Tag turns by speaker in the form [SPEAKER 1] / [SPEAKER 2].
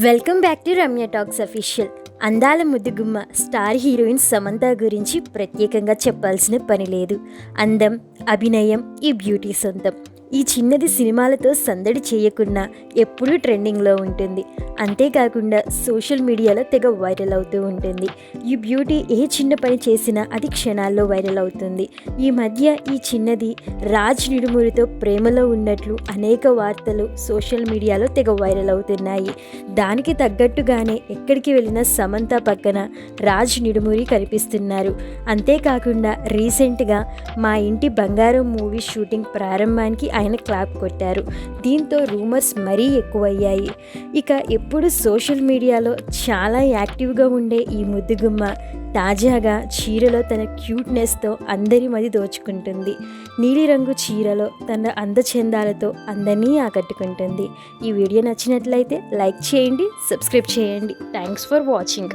[SPEAKER 1] Welcome back to Ramya talks official. అందాల ముద్దుగుమ్మ star heroine Samantha గురించి ప్రత్యేకంగా చెప్పాల్సిన పని లేదు. అందం అభినయం ఈ బ్యూటీ సొంతం. ఈ చిన్నది సినిమాలతో సందడి చేయకుండా ఎప్పుడూ ట్రెండింగ్లో ఉంటుంది. అంతేకాకుండా సోషల్ మీడియాలో తెగ వైరల్ అవుతూ ఉంటుంది. ఈ బ్యూటీ ఏ చిన్న పని చేసినా అది క్షణాల్లో వైరల్ అవుతుంది. ఈ మధ్య ఈ చిన్నది రాజ్ నిడుమురితో ప్రేమలో ఉన్నట్లు అనేక వార్తలు సోషల్ మీడియాలో తెగ వైరల్ అవుతున్నాయి. దానికి తగ్గట్టుగానే ఎక్కడికి వెళ్ళిన సమంత పక్కన రాజ్ నిడుమురి కనిపిస్తున్నారు. అంతేకాకుండా రీసెంట్గా మా ఇంటి బంగారం మూవీ షూటింగ్ ప్రారంభానికి ఆయన క్లాప్ కొట్టారు. దీంతో రూమర్స్ మరీ ఎక్కువయ్యాయి. ఇక ఎప్పుడు సోషల్ మీడియాలో చాలా యాక్టివ్గా ఉండే ఈ ముద్దుగుమ్మ తాజాగా చీరలో తన క్యూట్నెస్తో అందరి మది దోచుకుంటుంది. నీలిరంగు చీరలో తన అందచందాలతో అందరినీ ఆకట్టుకుంటుంది. ఈ వీడియో నచ్చినట్లయితే లైక్ చేయండి సబ్స్క్రైబ్ చేయండి. Thanks for watching.